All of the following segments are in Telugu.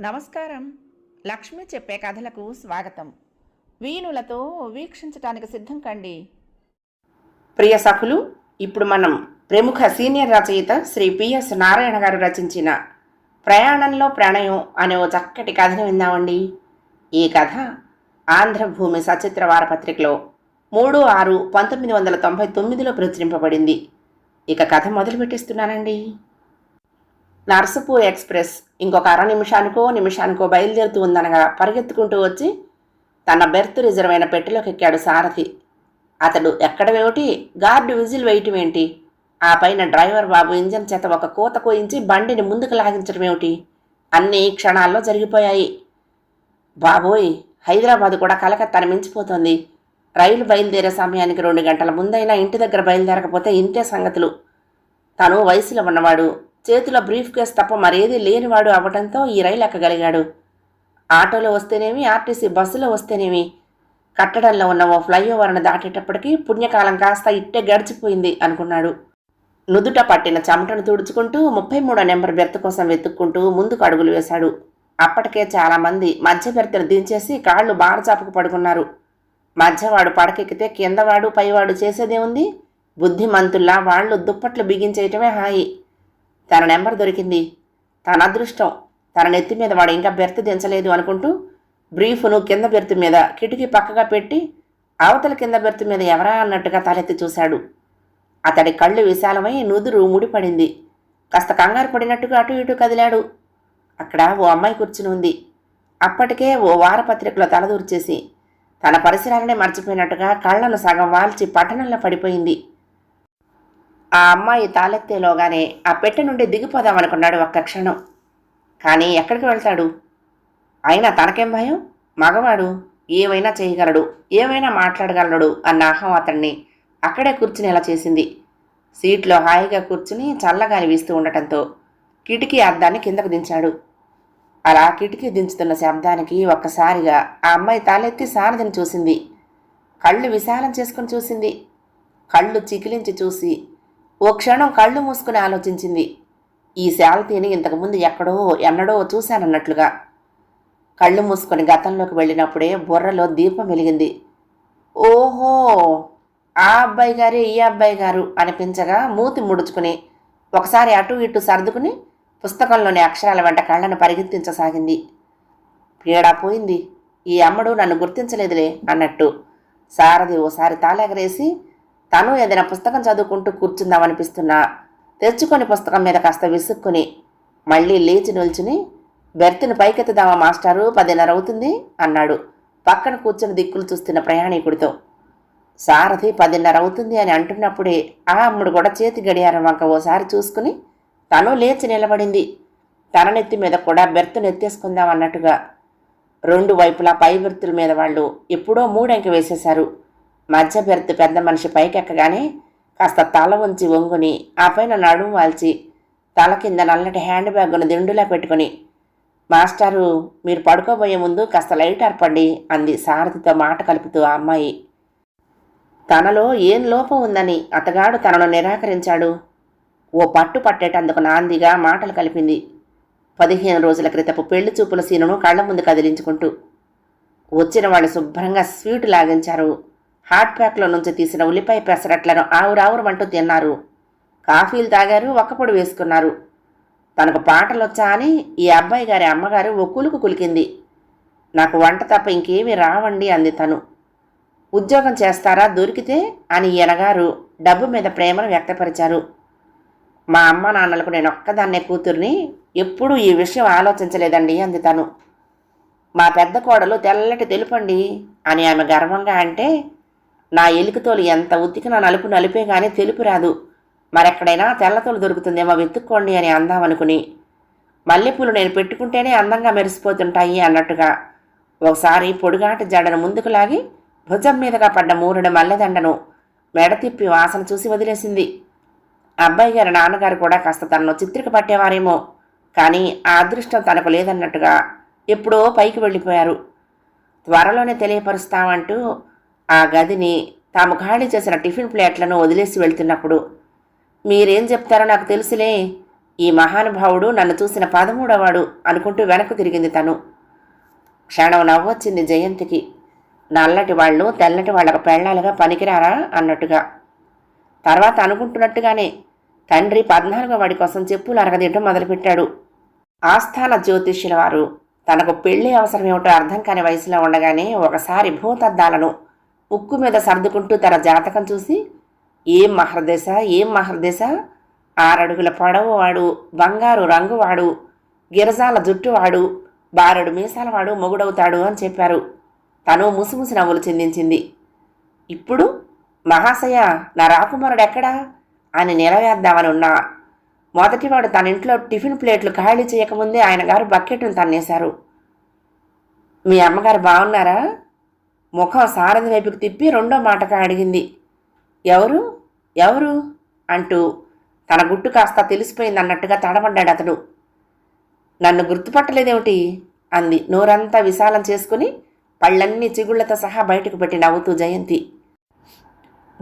నమస్కారం. లక్ష్మి చెప్పే కథలకు స్వాగతం. వీణులతో వీక్షించటానికి సిద్ధం కండి. ప్రియ సఖులు ఇప్పుడు మనం ప్రముఖ సీనియర్ రచయిత శ్రీ పిఎస్ నారాయణ గారు రచించిన ప్రయాణంలో ప్రణయం అనే ఓ చక్కటి కథను విందామండి. ఈ కథ ఆంధ్రభూమి సచిత్ర వారపత్రికలో మూడు ఆరు పంతొమ్మిది వందల తొంభై తొమ్మిదిలో ప్రచురింపబడింది. ఇక కథ మొదలు పెట్టిస్తున్నానండి నర్సపూర్ ఎక్స్ప్రెస్ ఇంకొక అర నిమిషానికో నిమిషానికో బయలుదేరుతూ ఉందనగా పరిగెత్తుకుంటూ వచ్చి తన బెర్త్ రిజర్వ్ అయిన పెట్టెలోకి ఎక్కాడు సారథి. అతడు ఎక్కడవేమిటి గార్డు విజిల్ వేయటం ఏంటి? ఆ పైన డ్రైవర్ బాబు ఇంజన్ చేత ఒక కోత కోయించి బండిని ముందుకు లాగించడం ఏమిటి? అన్నీ క్షణాల్లో జరిగిపోయాయి. బాబోయ్ హైదరాబాద్ కూడా కలకత్తాను మించిపోతోంది. రైలు బయలుదేరే సమయానికి రెండు గంటల ముందైనా ఇంటి దగ్గర బయలుదేరకపోతే ఇంతే సంగతులు. తను వయసులో ఉన్నవాడు. చేతిలో బ్రీఫ్ కేస్ తప్ప మరేదీ లేనివాడు అవ్వడంతో ఈ రైలు ఎక్కగలిగాడు. ఆటోలో వస్తేనేమి ఆర్టీసీ బస్సులో వస్తేనేమి? కట్టడంలో ఉన్న ఓ ఫ్లైఓవర్ను దాటేటప్పటికి పుణ్యకాలం కాస్త ఇట్టే గడిచిపోయింది అనుకున్నాడు. నుదుట పట్టిన చెమటను తుడుచుకుంటూ ముప్పై మూడో నెంబర్ బెర్త్ కోసం వెతుక్కుంటూ ముందుకు అడుగులు వేశాడు. అప్పటికే చాలామంది మధ్య బెర్తను దించేసి కాళ్ళు బారచాపుకు పడుకున్నారు. మధ్యవాడు పడకెక్కితే కిందవాడు పైవాడు చేసేదే ఉంది? బుద్ధిమంతుల్లా వాళ్ళు దుప్పట్లు బిగించేయటమే హాయి. తన నెంబర్ దొరికింది. తన అదృష్టం. తన నెత్తి మీద వాడు ఇంకా బెర్త్ దించలేదు అనుకుంటూ బ్రీఫ్ను కింద బెర్త్ మీద కిటికీ పక్కగా పెట్టి అవతల కింద బెర్త్ మీద ఎవరా అన్నట్టుగా తలెత్తి చూశాడు. అతడి కళ్ళు విశాలమై నుదురు ముడిపడింది. కాస్త కంగారు పడినట్టుగా అటు ఇటు కదిలాడు. అక్కడ ఓ అమ్మాయి కూర్చుని ఉంది. అప్పటికే ఓ వారపత్రికలో తలదూర్చేసి తన పరిసరాలనే మర్చిపోయినట్టుగా కళ్ళను సగం వాల్చి పట్టణంలో పడిపోయింది. ఆ అమ్మాయి తాలెత్తేలోగానే ఆ పెట్టె నుండి దిగిపోదామనుకున్నాడు ఒక్క క్షణం. కానీ ఎక్కడికి వెళ్తాడు? అయినా తనకేం భయం? మగవాడు ఏమైనా చేయగలడు ఏమైనా మాట్లాడగలడు అన్న అహం అతన్ని అక్కడే కూర్చునేలా చేసింది. సీట్లో హాయిగా కూర్చుని చల్లగాలి వీస్తూ ఉండటంతో కిటికీ అద్దాన్ని కిందకు దించాడు. అలా కిటికీ దించుతున్న శబ్దానికి ఒక్కసారిగా ఆ అమ్మాయి తాలెత్తి సారథిని చూసింది. కళ్ళు విశాలం చేసుకుని చూసింది. కళ్ళు చికిలించి చూసి ఓ క్షణం కళ్ళు మూసుకుని ఆలోచించింది. ఈ శాలతీని ఇంతకుముందు ఎక్కడో ఎన్నడో చూశానన్నట్లుగా. కళ్ళు మూసుకొని గతంలోకి వెళ్ళినప్పుడే బుర్రలో దీపం వెలిగింది. ఓహో! ఆ అబ్బాయి గారే ఈ అబ్బాయి గారు అనిపించగా మూతి ముడుచుకుని ఒకసారి అటు ఇటు సర్దుకుని పుస్తకంలోని అక్షరాల వెంట కళ్ళను పరిగెత్తించసాగింది. పీడా పోయింది. ఈ అమ్మడు నన్ను గుర్తించలేదులే అన్నట్టు. సారథి ఓసారి తాళెగరేసి తను ఏదైనా పుస్తకం చదువుకుంటూ కూర్చుందామనిపిస్తున్నా. తెచ్చుకొని పుస్తకం మీద కాస్త విసుక్కుని మళ్ళీ లేచి నిల్చుని బెర్త్ని పైకెత్తుదామా మాస్టారు? పదిన్నర అవుతుంది అన్నాడు పక్కన కూర్చుని దిక్కులు చూస్తున్న ప్రయాణికుడితో. సారథి పదిన్నర అవుతుంది అని అంటున్నప్పుడే ఆ అమ్ముడు కూడా చేతి గడియారం వంక ఓసారి చూసుకుని తను లేచి నిలబడింది. తన నెత్తి మీద కూడా బెర్త్ నెత్తేసుకుందాం అన్నట్టుగా. రెండు వైపులా పై బెర్తుల మీద వాళ్ళు ఎప్పుడో మూడెంక వేసేశారు. మధ్య బెర్త్ పెద్ద మనిషి పైకెక్కగానే కాస్త తల ఉంచి వంగుని ఆ పైన నడుము వాల్చి తల కింద నల్లటి హ్యాండ్ బ్యాగ్ను దిండులా పెట్టుకుని మాస్టారు మీరు పడుకోబోయే ముందు కాస్త లైట్ అర్పండి అంది సారథితో మాట కలుపుతూ ఆ అమ్మాయి. తనలో ఏం లోపం ఉందని అతగాడు తనను నిరాకరించాడు. ఓ పట్టు పట్టేటందుకు నాందిగా మాటలు కలిపింది. పదిహేను రోజుల క్రితపు పెళ్ళి చూపుల సీనును కళ్ళ ముందు కదిలించుకుంటూ. వచ్చిన వాళ్ళు శుభ్రంగా స్వీటు లాగించారు. హాట్ ప్యాక్లో నుంచి తీసిన ఉల్లిపాయ పెసరట్లను ఆవురావురమంటూ తిన్నారు. కాఫీలు తాగారు ఒక్కపొడి వేసుకున్నారు. తనకు పాటలు వచ్చా అని ఈ అబ్బాయి గారి అమ్మగారు ఓ కులుకు కులికింది. నాకు వంట తప్ప ఇంకేమీ రావండి అంది తను. ఉద్యోగం చేస్తారా దొరికితే అని ఎనగారు. డబ్బు మీద ప్రేమను వ్యక్తపరిచారు. మా అమ్మ నాన్నలకు నేను ఒక్కదాన్నే కూతుర్ని ఎప్పుడూ ఈ విషయం ఆలోచించలేదండి అంది తను. మా పెద్ద కోడలు తెల్లటి తెలుపండి అని ఆమె గర్వంగా అంటే నా ఎలుకతోలు ఎంత ఉతికినా నలుపు నలిపే కానీ తెలుపు రాదు. మరెక్కడైనా తెల్లతోలు దొరుకుతుందేమో వెతుక్కోండి అని అందామనుకుని మల్లెపూలు నేను పెట్టుకుంటేనే అందంగా మెరిసిపోతుంటాయి అన్నట్టుగా ఒకసారి పొడుగాటి జడను ముందుకు లాగి భుజం మీదగా పడ్డ మూరుడు మల్లెదండను మెడ తిప్పి వాసన చూసి వదిలేసింది. అబ్బాయి గారి నాన్నగారు కూడా కాస్త తనను చిత్రిక పట్టేవారేమో. కానీ ఆ అదృష్టం తనకు లేదన్నట్టుగా ఎప్పుడో పైకి వెళ్ళిపోయారు. త్వరలోనే తెలియపరుస్తామంటూ ఆ గదిని తాము ఖాళీ చేసిన టిఫిన్ ప్లేట్లను వదిలేసి వెళ్తున్నప్పుడు మీరేం చెప్తారో నాకు తెలుసులే. ఈ మహానుభావుడు నన్ను చూసిన పదమూడవాడు అనుకుంటూ వెనక్కు తిరిగింది తను. క్షణం నవ్వొచ్చింది జయంతికి. నల్లటి వాళ్ళు తెల్లటి వాళ్ళకు పెళ్ళాలుగా పనికిరారా అన్నట్టుగా. తర్వాత అనుకుంటున్నట్టుగానే తండ్రి పద్నాలుగో వాడి కోసం చెప్పులు అరగదీయటం మొదలుపెట్టాడు. ఆస్థాన జ్యోతిష్యుల వారు తనకు పెళ్ళి అవసరం ఏమిటో అర్థం కాని వయసులో ఉండగానే ఒకసారి భూతద్దాలను ఉక్కు మీద సర్దుకుంటూ తన జాతకం చూసి ఏం మహర్దశ ఏం మహర్దశ? ఆరడుగుల పొడవు వాడు బంగారు రంగువాడు గిరజాల జుట్టువాడు బారెడు మీసాలవాడు మొగుడవుతాడు అని చెప్పారు. తను ముసిముసి నవ్వులు చెందించింది. ఇప్పుడు మహాశయ నా రాకుమారుడెక్కడా అని నిలవేద్దామని ఉన్నా మొదటివాడు తన ఇంట్లో టిఫిన్ ప్లేట్లు ఖాళీ చేయకముందే ఆయన గారు బకెట్ను తన్నేశారు. మీ అమ్మగారు బాగున్నారా ముఖం సారథి వైపుకి తిప్పి రెండో మాటగా అడిగింది. ఎవరు? ఎవరు? అంటూ తన గుట్టు కాస్త తెలిసిపోయింది అన్నట్టుగా తడబడ్డాడు అతడు. నన్ను గుర్తుపట్టలేదేమిటి? అంది. నోరంతా విశాలం చేసుకుని పళ్ళన్నీ చిగుళ్ళతో సహా బయటకు పెట్టి నవ్వుతూ జయంతి.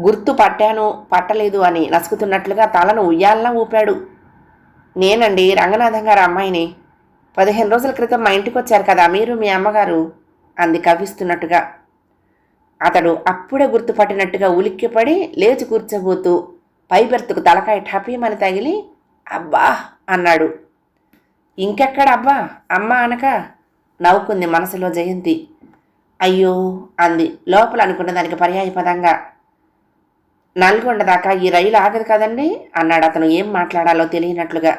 గుర్తు పట్టాను పట్టలేదు అని నసుకుతున్నట్లుగా తలను ఉయ్యాలలా ఊపాడు. నేనండి రంగనాథం గారు అమ్మాయిని. పదిహేను రోజుల క్రితం మా ఇంటికి వచ్చారు కదా మీరు మీ అమ్మగారు అంది కవ్విస్తున్నట్టుగా. అతడు అప్పుడే గుర్తుపట్టినట్టుగా ఉలిక్కిపడి లేచి కూర్చోబోతూ పై బెర్తుకు తలకాయ ఠపీమని తగిలి అబ్బా అన్నాడు. ఇంకెక్కడ అబ్బా? అమ్మ అనక నవ్వుకుంది మనసులో జయంతి. అయ్యో అంది. లోపల అనుకున్న దానికి పర్యాయపదంగా నల్గొండ దాకా ఈ రైలు ఆగదు కదండి? అన్నాడు అతను ఏం మాట్లాడాలో తెలియనట్లుగా.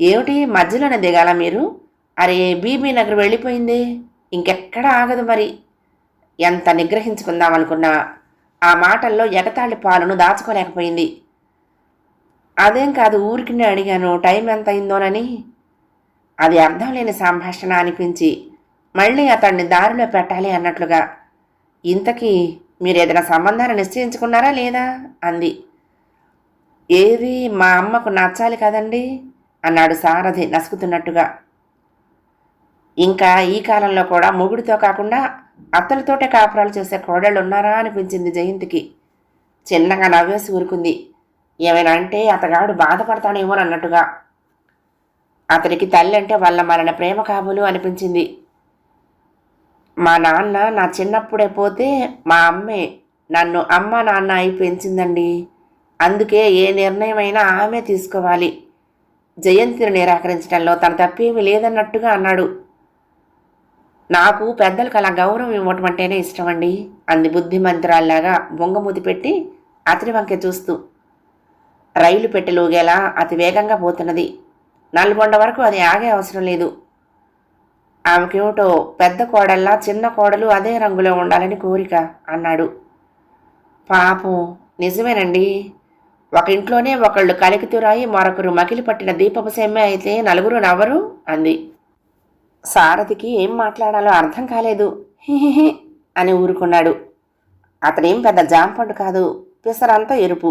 ఏమిటి? మధ్యలోనే దిగాల మీరు? అరే బీబీ నగర్ వెళ్ళిపోయింది. ఇంకెక్కడ ఆగదు మరి. ఎంత నిగ్రహించుకుందామనుకున్నా ఆ మాటల్లో ఎగతాళి పాలను దాచుకోలేకపోయింది. అదేం కాదు ఊరికినే అడిగాను టైం ఎంత అయిందోనని. అది అర్థం లేని సంభాషణ అనిపించి మళ్ళీ అతన్ని దారిలో పెట్టాలి అన్నట్లుగా. ఇంతకీ మీరు ఏదైనా సంబంధాన్ని నిశ్చయించుకున్నారా లేదా? అంది. ఏది? మా అమ్మకు నచ్చాలి కదండి? అన్నాడు సారథి నసుకుతున్నట్టుగా. ఇంకా ఈ కాలంలో కూడా మొగుడితో కాకుండా అత్తలతోటే కాపురాలు చేసే కోడళ్ళు ఉన్నారా? అనిపించింది జయంతికి. చిన్నగా నవ్వేసి ఊరుకుంది. ఏమైనా అంటే అతగాడు బాధపడతాడేమోనన్నట్టుగా. అతనికి తల్లి అంటే వాళ్ళ మరణ ప్రేమ కాబోలు అనిపించింది. మా నాన్న నా చిన్నప్పుడే పోతే మా అమ్మే నన్ను అమ్మ నాన్న అయి పెంచిందండి. అందుకే ఏ నిర్ణయమైనా ఆమె తీసుకోవాలి. జయంతిని నిరాకరించడంలో తన తప్పేమీ లేదన్నట్టుగా అన్నాడు. నాకు పెద్దలకు అలా గౌరవం ఇవ్వటం అంటేనే ఇష్టమండి. అంది బుద్ధిమంతురాల్లాగా బొంగమూతి పెట్టి అతని వంకె చూస్తూ. రైలు పెట్టెలోగేలా అతి వేగంగా పోతున్నది. నల్గొండ వరకు అది ఆగే అవసరం లేదు. ఆమెకేమిటో పెద్ద కోడల్లా చిన్న కోడలు అదే రంగులో ఉండాలని కోరిక అన్నాడు. పాపం నిజమేనండి. ఒక ఇంట్లోనే ఒకళ్ళు కలికితురాయి మరొకరు మకిలి పట్టిన దీపపు సెమ్మె అయితే నలుగురు నవ్వరు అంది. సారథికి ఏం మాట్లాడాలో అర్థం కాలేదు. హిహిహి అని ఊరుకున్నాడు. అతనేం పెద్ద జాంపండు కాదు పిసరంతా ఎరుపు.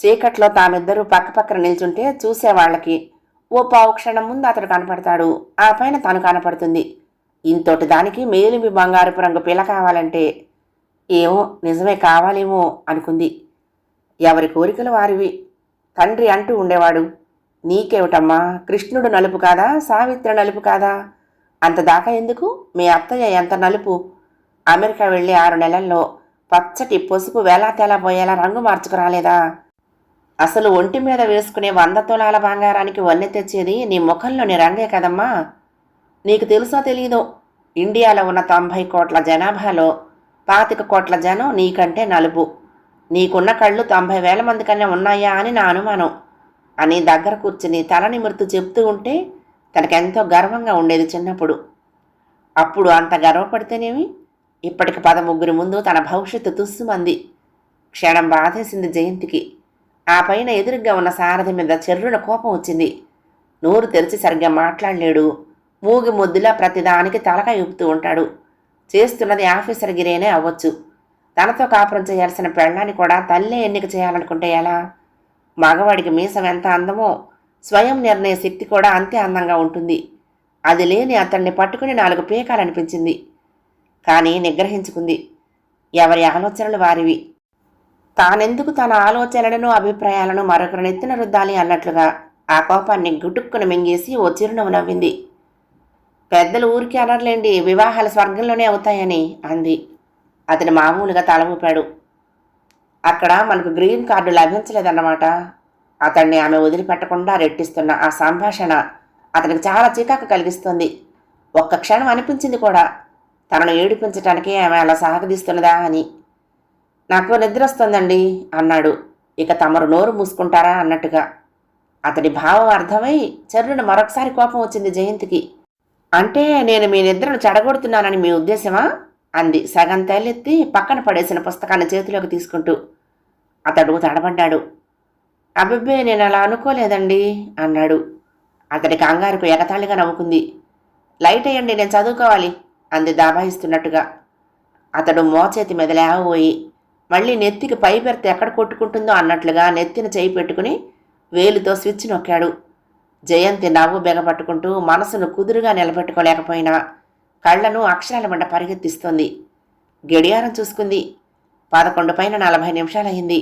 చీకట్లో తామిద్దరూ పక్కపక్కన నిల్చుంటే చూసేవాళ్ళకి ఓ పావు క్షణం ముందు అతడు కనపడతాడు. ఆ పైన తను కనపడుతుంది. ఇంతోటి దానికి మేలిమి బంగారపు రంగు పిల్ల కావాలంటే. ఏమో నిజమే కావాలేమో అనుకుంది. ఎవరి కోరికలు వారివి? తండ్రి అంటూ ఉండేవాడు. నీకేమిటమ్మా కృష్ణుడు నలుపు కాదా సావిత్రి నలుపు కాదా? అంత దాకా ఎందుకు? మీ అత్తయ్య ఎంత నలుపు? అమెరికా వెళ్ళి ఆరు నెలల్లో పచ్చటి పసుపు వేలా తేలా పోయేలా రంగు మార్చుకురాలేదా? అసలు ఒంటి మీద వేసుకునే వంద తులాల బంగారానికి వన్నె తెచ్చేది నీ ముఖంలోని రంగే కదమ్మా. నీకు తెలుసో తెలీదో ఇండియాలో ఉన్న తొంభై కోట్ల జనాభాలో పాతిక కోట్ల జనం నీకంటే నలుపు. నీకున్న కళ్ళు తొంభై వేల మంది కన్నా ఉన్నాయా అని నా అనుమానం. అని దగ్గర కూర్చుని తల మృతు చెప్తూ ఉంటే తనకెంతో గర్వంగా ఉండేది చిన్నప్పుడు. అప్పుడు అంత గర్వపడితేనేమి? ఇప్పటికి పదముగ్గురి ముందు తన భవిష్యత్తు తుస్సుమంది క్షణం బాధేసింది జయంతికి. ఆ పైన ఎదురుగ్గా ఉన్న సారథి మీద చెర్రున కోపం వచ్చింది. నోరు తెరిచి సరిగ్గా మాట్లాడలేడు. మూగి ముద్దులా ప్రతిదానికి తలక ఊపుతూ ఉంటాడు. చేస్తున్నది ఆఫీసర్ గిరేనే అవ్వచ్చు. తనతో కాపురం చేయాల్సిన పెళ్ళాన్ని కూడా తల్లే ఎన్నిక చేయాలనుకుంటే ఎలా? మగవాడికి మీసం ఎంత అందమో స్వయం నిర్ణయ శక్తి కూడా అంతే అందంగా ఉంటుంది. అది లేని అతన్ని పట్టుకుని నాలుగు పీకాలనిపించింది. కానీ నిగ్రహించుకుంది. ఎవరి ఆలోచనలు వారివి? తానెందుకు తన ఆలోచనలను అభిప్రాయాలను మరొకరు నెత్తిన రుద్దాలి అన్నట్లుగా ఆ కోపాన్ని గుటుక్కును మింగేసి ఓ చిరునవ్వు నవ్వింది. పెద్దలు ఊరికి అనర్లేండి వివాహాలు స్వర్గంలోనే అవుతాయని అంది. అతను మామూలుగా తల ఊపాడు. అక్కడ మనకు గ్రీన్ కార్డు లభించలేదన్నమాట. అతన్ని ఆమె వదిలిపెట్టకుండా రెట్టిస్తున్న ఆ సంభాషణ అతనికి చాలా చికాకు కలిగిస్తుంది. ఒక్క క్షణం అనిపించింది కూడా. తనను ఏడిపించటానికి ఆమె అలా సాగదీస్తున్నదా అని. నాకు నిద్ర వస్తుందండి అన్నాడు. ఇక తమరు నోరు మూసుకుంటారా అన్నట్టుగా. అతడి భావం అర్థమై చెర్రున మరొకసారి కోపం వచ్చింది జయంతికి. అంటే నేను మీ నిద్రను చెడగొడుతున్నానని మీ ఉద్దేశమా? అంది సగం తలెత్తి పక్కన పడేసిన పుస్తకాన్ని చేతిలోకి తీసుకుంటూ. అతడు తడబడ్డాడు. అబ్బబ్బే నేను అలా అనుకోలేదండి అన్నాడు. అతడి కంగారుకు ఎగతాళిగా నవ్వుకుంది. లైట్ అయ్యండి నేను చదువుకోవాలి అంది దాబాయిస్తున్నట్టుగా. అతడు మోచేతి మీద లేవబోయి మళ్ళీ నెత్తికి పై పెడితే ఎక్కడ కొట్టుకుంటుందో అన్నట్లుగా నెత్తిన చేయి పెట్టుకుని వేలుతో స్విచ్ నొక్కాడు. జయంతి నవ్వు బెగపట్టుకుంటూ మనసును కుదురుగా నిలబెట్టుకోలేకపోయినా కళ్ళను అక్షరాల మంట పరిగెత్తిస్తోంది. గడియారం చూసుకుంది. పదకొండు పైన నలభై నిమిషాలయ్యింది.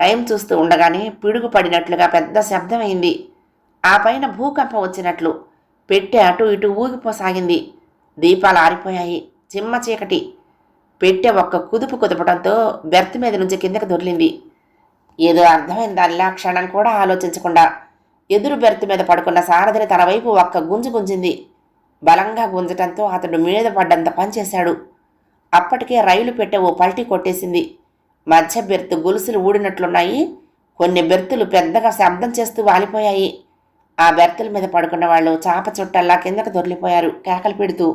టైం చూస్తూ ఉండగానే పిడుగు పడినట్లుగా పెద్ద శబ్దమైంది. ఆ పైన భూకంపం వచ్చినట్లు. పెట్టె అటు ఇటు ఊగిపోసాగింది. దీపాలు ఆరిపోయాయి. చిమ్మ చీకటి. పెట్టె ఒక్క కుదుపు కుదపడంతో బెర్త్ మీద నుంచి కిందకి దొర్లింది. ఏదో అర్థమైన దానిలా క్షణం కూడా ఆలోచించకుండా ఎదురు బెర్త్ మీద పడుకున్న సారథిని తన వైపు ఒక్క గుంజు గుంజింది. బలంగా గుంజటంతో అతడు మీద పడ్డంత పనిచేశాడు అప్పటికే రైలు పెట్టె ఓ పల్టీ కొట్టేసింది. మధ్య బెర్త్ గొలుసులు ఊడినట్లున్నాయి. కొన్ని బెర్తులు పెద్దగా శబ్దం చేస్తూ వాలిపోయాయి. ఆ బెర్తుల మీద పడుకున్న వాళ్ళు చాప చుట్టల్లా కిందకు దొరిలిపోయారు కేకలు పెడుతూ.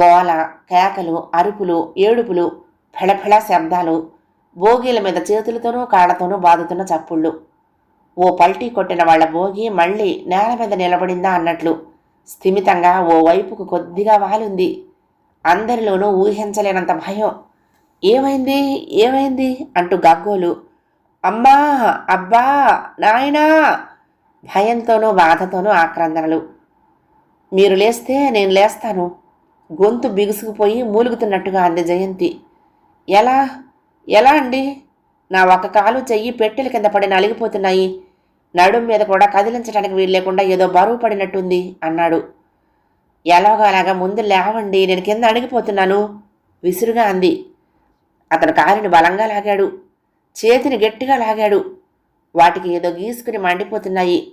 గోల కేకలు అరుపులు ఏడుపులు ఫెళఫెళ శబ్దాలు బోగీల మీద చేతులతోనూ కాళ్ళతోనూ బాదుతున్న చప్పుళ్ళు. ఓ పల్టీ కొట్టిన వాళ్ళ భోగి మళ్ళీ నేల మీద నిలబడిందా అన్నట్లు స్థిమితంగా ఓ వైపుకు కొద్దిగా వాలుంది. అందరిలోనూ ఊహించలేనంత భయం. ఏమైంది? ఏమైంది? అంటూ గగ్గోలు. అమ్మా! అబ్బా! నాయనా! భయంతోనూ బాధతోనూ ఆక్రందనలు. మీరు లేస్తే నేను లేస్తాను. గొంతు బిగుసుకుపోయి మూలుగుతున్నట్టుగా అంది జయంతి. ఎలా? ఎలా అండి? నా ఒక కాలు చెయ్యి పెట్టెల కింద పడి నలిగిపోతున్నాయి. నడుం మీద కూడా కదిలించడానికి వీలు లేకుండా ఏదో బరువు పడినట్టుంది అన్నాడు. ఎలాగో అలాగా ముందు లేవండి నేను కింద అణిగిపోతున్నాను విసురుగా అంది. అతను కాలిని బలంగా లాగాడు. చేతిని గట్టిగా లాగాడు. వాటికి ఏదో గీసుకుని మండిపోతున్నాయి.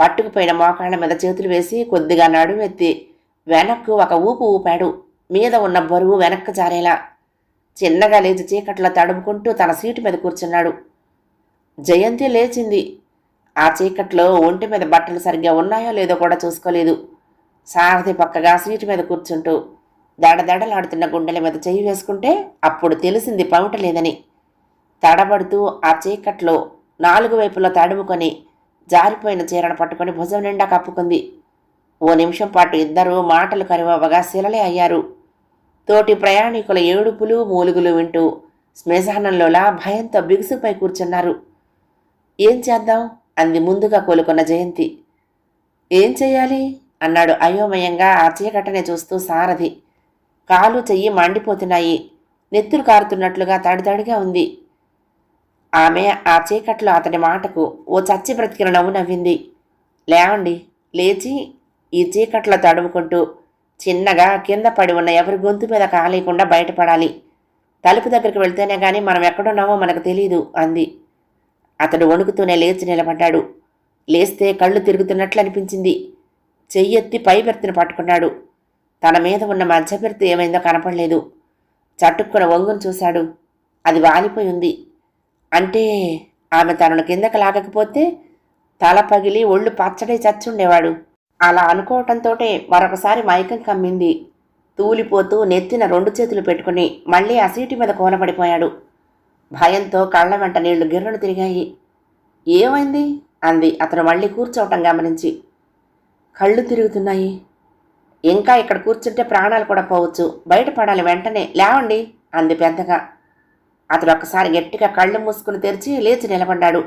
పట్టుకుపోయిన మోకాళ్ళ మీద చేతులు వేసి కొద్దిగా నడువెత్తి వెనక్కు ఒక ఊపు ఊపాడు. మీద ఉన్న బరువు వెనక్కు జారేలా. చిన్నగా లేచి చీకట్లో తడుముకుంటూ తన సీటు మీద కూర్చున్నాడు. జయంతి లేచింది. ఆ చీకట్లో ఒంటి మీద బట్టలు సరిగ్గా ఉన్నాయో లేదో కూడా చూసుకోలేదు. సారథి పక్కగా సీటు మీద కూర్చుంటూ దడదడలాడుతున్న గుండెల మీద చెయ్యి వేసుకుంటే అప్పుడు తెలిసింది పౌట లేదని. తడబడుతూ ఆ చీకట్లో నాలుగు వైపులా తడుముకొని జారిపోయిన చీరను పట్టుకొని భుజం నిండా కప్పుకుంది. ఓ నిమిషం పాటు ఇద్దరూ మాటలు కరువవ్వగా శిలలే అయ్యారు. తోటి ప్రయాణికుల ఏడుపులు మూలుగులు వింటూ శ్మశానంలోలా భయంతో బిగుసుపై కూర్చున్నారు. ఏం చేద్దాం? అంది ముందుగా కోలుకున్న జయంతి. ఏం చేయాలి? అన్నాడు అయోమయంగా ఆ చీకటనే చూస్తూ సారథి. కాలు చెయ్యి మండిపోతున్నాయి. నెత్తురు కారుతున్నట్లుగా తడితడిగా ఉంది. ఆమె ఆ చీకట్లో అతని మాటకు ఓ చచ్చి బ్రతికిన నవ్వు నవ్వింది. లేవండి లేచి ఈ చీకట్లో తడుముకుంటూ చిన్నగా కింద పడి ఉన్న ఎవరి గొంతు మీద కాలేయకుండా బయటపడాలి. తలుపు దగ్గరికి వెళ్తేనే కానీ మనం ఎక్కడున్నామో మనకు తెలియదు అంది. అతడు వణుకుతూనే లేచి నిలబడ్డాడు. లేస్తే కళ్ళు తిరుగుతున్నట్లు అనిపించింది చెయ్యెత్తి పై బెర్తిని పట్టుకున్నాడు. తన మీద ఉన్న మధ్య బెర్తి ఏమైందో కనపడలేదు. చటుక్కున వంగును చూశాడు. అది వాలిపోయి ఉంది. అంటే ఆమె తనను కిందకి లాగకపోతే తల పగిలి ఒళ్ళు పచ్చడి చచ్చుండేవాడు. అలా అనుకోవటంతోటే మరొకసారి మైకం కమ్మింది. తూలిపోతూ నెత్తిన రెండు చేతులు పెట్టుకుని మళ్ళీ ఆ సీటు మీద కోనపడిపోయాడు. భయంతో కళ్ళ వెంట నీళ్ళు గిర్రలు తిరిగాయి. ఏమైంది? అంది అతను మళ్ళీ కూర్చోవటం గమనించి. కళ్ళు తిరుగుతున్నాయి. ఇంకా ఇక్కడ కూర్చుంటే ప్రాణాలు కూడా పోవచ్చు. బయటపడాలి వెంటనే. లేవండి అంది పెద్దగా. అతడు ఒక్కసారి గట్టిగా కళ్ళు మూసుకుని తెరిచి లేచి నిలబడ్డాడు.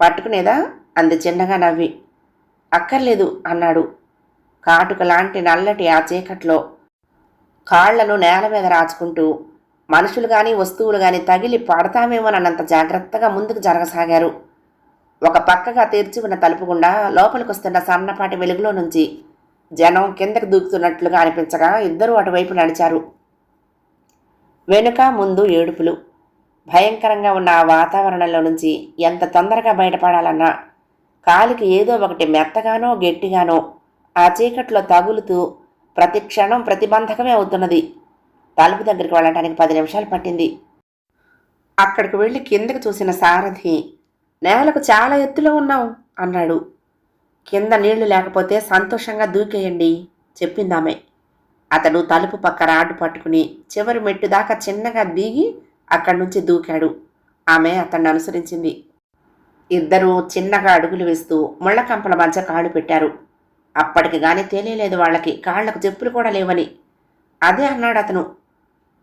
పట్టుకునేదా? అంది చిన్నగా నవ్వి. అక్కర్లేదు అన్నాడు. కాటుక లాంటి నల్లటి ఆ చీకట్లో కాళ్ళను నేల మీద రాచుకుంటూ మనుషులు కానీ వస్తువులు కానీ తగిలి పడతామేమోనన్నంత జాగ్రత్తగా ముందుకు జరగసాగారు. ఒక పక్కగా తెరిచి ఉన్న తలుపుకుండా లోపలికొస్తున్న లోపలికి వస్తున్న సన్నపాటి వెలుగులో నుంచి జనం కిందకు దూకుతున్నట్లుగా అనిపించగా ఇద్దరూ అటువైపు నడిచారు. వెనుక ముందు ఏడుపులు. భయంకరంగా ఉన్న ఆ వాతావరణంలో నుంచి ఎంత తొందరగా బయటపడాలన్నా కాలికి ఏదో ఒకటి మెత్తగానో గట్టిగానో ఆ చీకట్లో తగులుతూ ప్రతి క్షణం ప్రతిబంధకమే అవుతున్నది. తలుపు దగ్గరికి వెళ్ళడానికి పది నిమిషాలు పట్టింది. అక్కడికి వెళ్ళి కిందకు చూసిన సారథి నేలకు చాలా ఎత్తులో ఉన్నాం అన్నాడు. కింద నీళ్ళు లేకపోతే సంతోషంగా దూకేయండి చెప్పిందామె అతడు తలుపు పక్క రాడ్డు పట్టుకుని చివరి మెట్టు దాకా చిన్నగా దిగి అక్కడి నుంచి దూకాడు. ఆమె అతన్ని అనుసరించింది. ఇద్దరూ చిన్నగా అడుగులు వేస్తూ ముళ్ళకంపల మధ్య కాళ్ళు పెట్టారు. అప్పటికి గాని తెలియలేదు వాళ్ళకి. కాళ్ళకు చెప్పులు కూడా లేవని. అదే అన్నాడు అతను.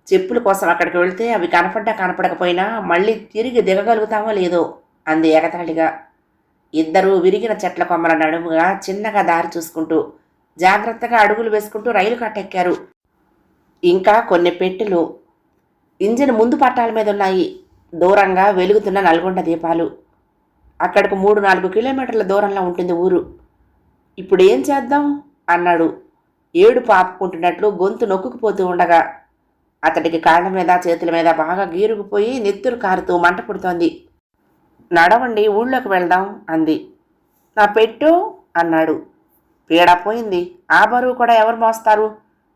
చెప్పుల కోసం అక్కడికి వెళ్తే అవి కనపడ్డా కనపడకపోయినా మళ్ళీ తిరిగి దిగగలుగుతామో లేదో అంది ఎగతాళిగా ఇద్దరూ విరిగిన చెట్ల కొమ్మల నడుముగా చిన్నగా దారి చూసుకుంటూ జాగ్రత్తగా అడుగులు వేసుకుంటూ రైలు కట్టెక్కారు. ఇంకా కొన్ని పెట్టెలు ఇంజిన్ ముందు పట్టాల మీద ఉన్నాయి దూరంగా వెలుగుతున్న నల్గొండ దీపాలు. అక్కడికి మూడు నాలుగు కిలోమీటర్ల దూరంలో ఉంటుంది ఊరు. ఇప్పుడు ఏం చేద్దాం? అన్నాడు. ఏడు పాపుకుంటున్నట్లు గొంతు నొక్కుకుపోతూ ఉండగా. అతడికి కాళ్ళ మీద చేతుల మీద బాగా గీరుకుపోయి నెత్తురు కారుతూ మంట పుడుతోంది. నడవండి ఊళ్ళోకి వెళ్దాం అంది. నా పెట్టు అన్నాడు. పీడ పోయింది. ఆ బరువు కూడా ఎవరు మోస్తారు?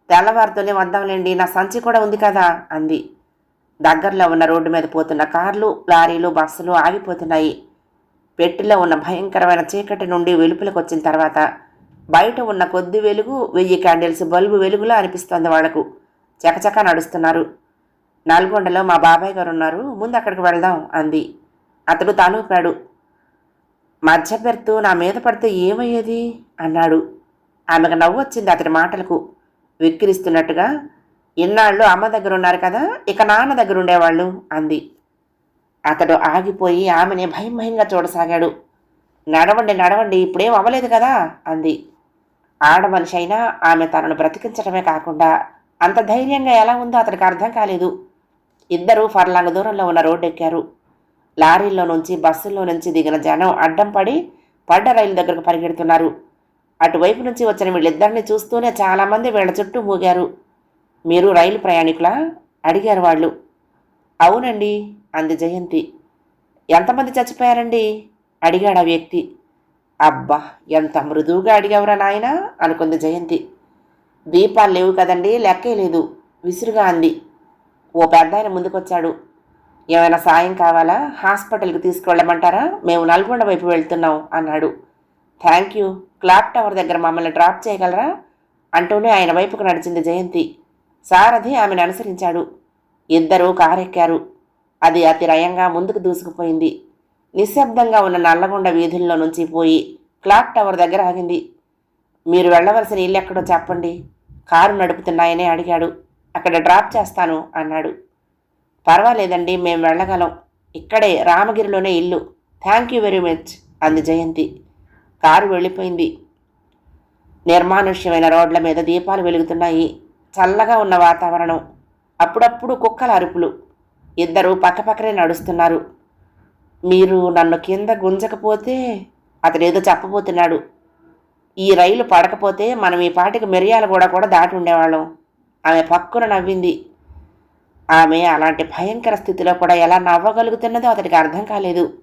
తెల్లవారితోనే వద్దాంలేండి నా సంచి కూడా ఉంది కదా అంది. దగ్గరలో ఉన్న రోడ్డు మీద పోతున్న కార్లు లారీలు బస్సులు ఆగిపోతున్నాయి. పెట్టెలో ఉన్న భయంకరమైన చీకటి నుండి వెలుపులకు వచ్చిన తర్వాత బయట ఉన్న కొద్ది వెలుగు వెయ్యి క్యాండిల్స్ బల్బు వెలుగులా అనిపిస్తోంది వాళ్ళకు. చకచక నడుస్తున్నారు. నల్గొండలో మా బాబాయ్ గారు ఉన్నారు. ముందు అక్కడికి వెళ్దాం అంది. అతడు తాలూపాడు. మధ్య పెడుతూ నా మీద పడితే ఏమయ్యేది? అన్నాడు. ఆమెకు నవ్వు వచ్చింది అతడి మాటలకు. వెక్కిరిస్తున్నట్టుగా ఇన్నాళ్ళు అమ్మ దగ్గర ఉన్నారు కదా ఇక నాన్న దగ్గర ఉండేవాళ్ళు అంది. అతడు ఆగిపోయి ఆమెని భయం భయంగా చూడసాగాడు. నడవండి నడవండి ఇప్పుడేం అవ్వలేదు కదా అంది. ఆడమనిషి అయినా ఆమె తనను బ్రతికించడమే కాకుండా అంత ధైర్యంగా ఎలా ఉందో అతడికి అర్థం కాలేదు. ఇద్దరూ ఫర్లాంగ్ దూరంలో ఉన్న రోడ్డు ఎక్కారు లారీల్లో నుంచి బస్సుల్లో నుంచి దిగిన జనం అడ్డం పడి పడ్డ రైలు దగ్గరకు పరిగెడుతున్నారు. అటువైపు నుంచి వచ్చిన వీళ్ళిద్దరిని చూస్తూనే చాలామంది వీళ్ళ చుట్టూ మూగారు. మీరు రైలు ప్రయాణికులా? అడిగారు వాళ్ళు. అవునండి అంది జయంతి. ఎంతమంది చచ్చిపోయారండి? అడిగాడు ఆ వ్యక్తి. అబ్బా ఎంత మృదువుగా అడిగావురా నాయనా అనుకుంది జయంతి. దీపాలు లేవు కదండి లెక్కే లేదు విసురుగా అంది. ఓ పెద్ద ఆయన ముందుకొచ్చాడు. ఏమైనా సాయం కావాలా? హాస్పిటల్కి తీసుకువెళ్ళమంటారా? మేము నల్గొండ వైపు వెళ్తున్నాం అన్నాడు. Thank you. క్లాక్ టవర్ దగ్గర మమ్మల్ని డ్రాప్ చేయగలరా? అంటూనే ఆయన వైపుకు నడిచింది జయంతి. సారథి ఆమెను అనుసరించాడు. ఇద్దరూ కారెక్కారు. అది అతి రయంగా ముందుకు దూసుకుపోయింది. నిశ్శబ్దంగా ఉన్న నల్లగొండ వీధుల్లో నుంచి పోయి క్లాక్ టవర్ దగ్గర ఆగింది. మీరు వెళ్ళవలసిన ఇల్లు ఎక్కడో చెప్పండి. కారు నడుపుతున్నాయని అడిగాడు. అక్కడ డ్రాప్ చేస్తాను అన్నాడు. పర్వాలేదండి మేము వెళ్ళగలం. ఇక్కడే రామగిరిలోనే ఇల్లు. థ్యాంక్ యూ వెరీ మచ్ అంది జయంతి. కారు వెళ్ళిపోయింది. నిర్మానుష్యమైన రోడ్ల మీద దీపాలు వెలుగుతున్నాయి. చల్లగా ఉన్న వాతావరణం. అప్పుడప్పుడు కుక్కల అరుపులు. ఇద్దరూ పక్కపక్కనే నడుస్తున్నారు. మీరు నన్ను కింద గుంజకపోతే అతడేదో చెప్పబోతున్నాడు ఈ రైలు పడకపోతే మనం ఈ పాటికి మిరియాల కూడా కూడా దాటి ఉండేవాళ్ళం. ఆమె పక్కున నవ్వింది. ఆమె అలాంటి భయంకర స్థితిలో కూడా ఎలా నవ్వగలుగుతున్నదో అతడికి అర్థం కాలేదు.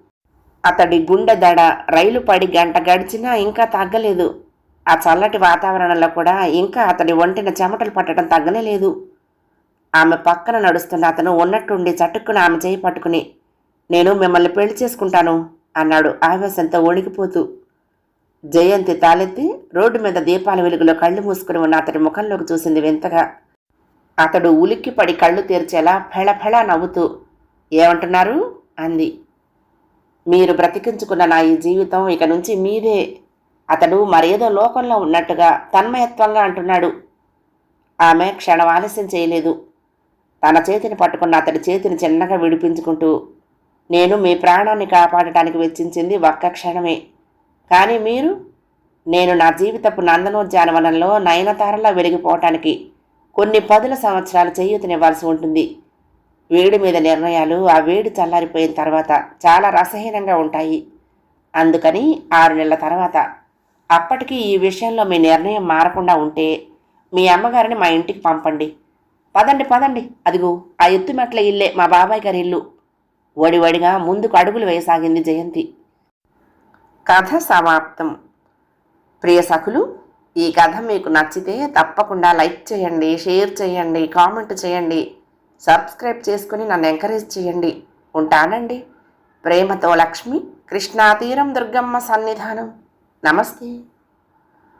అతడి గుండె దడ రైలు పడి గంట గడిచినా ఇంకా తగ్గలేదు. ఆ చల్లటి వాతావరణంలో కూడా ఇంకా అతడి ఒంటిన చెమటలు పట్టడం తగ్గలేదు ఆమె పక్కన నడుస్తున్న అతను ఉన్నట్టుండి చటుక్కున ఆమె చేయి పట్టుకుని నేను మిమ్మల్ని పెళ్ళి చేసుకుంటాను అన్నాడు ఆవేశంతో వణికిపోతూ. జయంతి తాలెత్తి రోడ్డు మీద దీపాల వెలుగులో కళ్ళు మూసుకుని ఉన్న అతడి ముఖంలోకి చూసింది వింతగా. అతడు ఉలిక్కిపడి కళ్ళు తెరిచేలా ఫెళఫెళ నవ్వుతూ ఏమంటున్నారు? అంది. మీరు బ్రతికించుకున్న నా ఈ జీవితం ఇక నుంచి మీదే. అతడు మరేదో లోకంలో ఉన్నట్టుగా తన్మయత్వంగా అంటున్నాడు. ఆమె క్షణం ఆలస్యం చేయలేదు. తన చేతిని పట్టుకున్న అతడి చేతిని చిన్నగా విడిపించుకుంటూ నేను మీ ప్రాణాన్ని కాపాడటానికి వెచ్చించింది ఒక్క క్షణమే. కానీ మీరు నేను నా జీవితపు నందనోద్యానవనంలో నయనతారలా వెలిగిపోవటానికి కొన్ని పదుల సంవత్సరాలు చేయూతనివ్వాల్సి ఉంటుంది. వేడి మీద నిర్ణయాలు ఆ వేడి చల్లారిపోయిన తర్వాత చాలా రసహీనంగా ఉంటాయి. అందుకని ఆరు నెలల తర్వాత అప్పటికి ఈ విషయంలో మీ నిర్ణయం మారకుండా ఉంటే మీ అమ్మగారిని మా ఇంటికి పంపండి. పదండి పదండి. అదిగో ఆ ఎత్తుమెట్ల ఇల్లే మా బాబాయ్ గారి ఇల్లు. వడివడిగా ముందుకు అడుగులు వేయసాగింది జయంతి. కథ సమాప్తం. ప్రియ సఖులు ఈ కథ మీకు నచ్చితే తప్పకుండా లైక్ చేయండి షేర్ చేయండి కామెంట్ చేయండి. సబ్స్క్రైబ్ చేసుకుని నన్ను ఎంకరేజ్ చేయండి. ఉంటానండి. ప్రేమతో లక్ష్మి కృష్ణా తీరం దుర్గమ్మ సన్నిధానం. నమస్తే.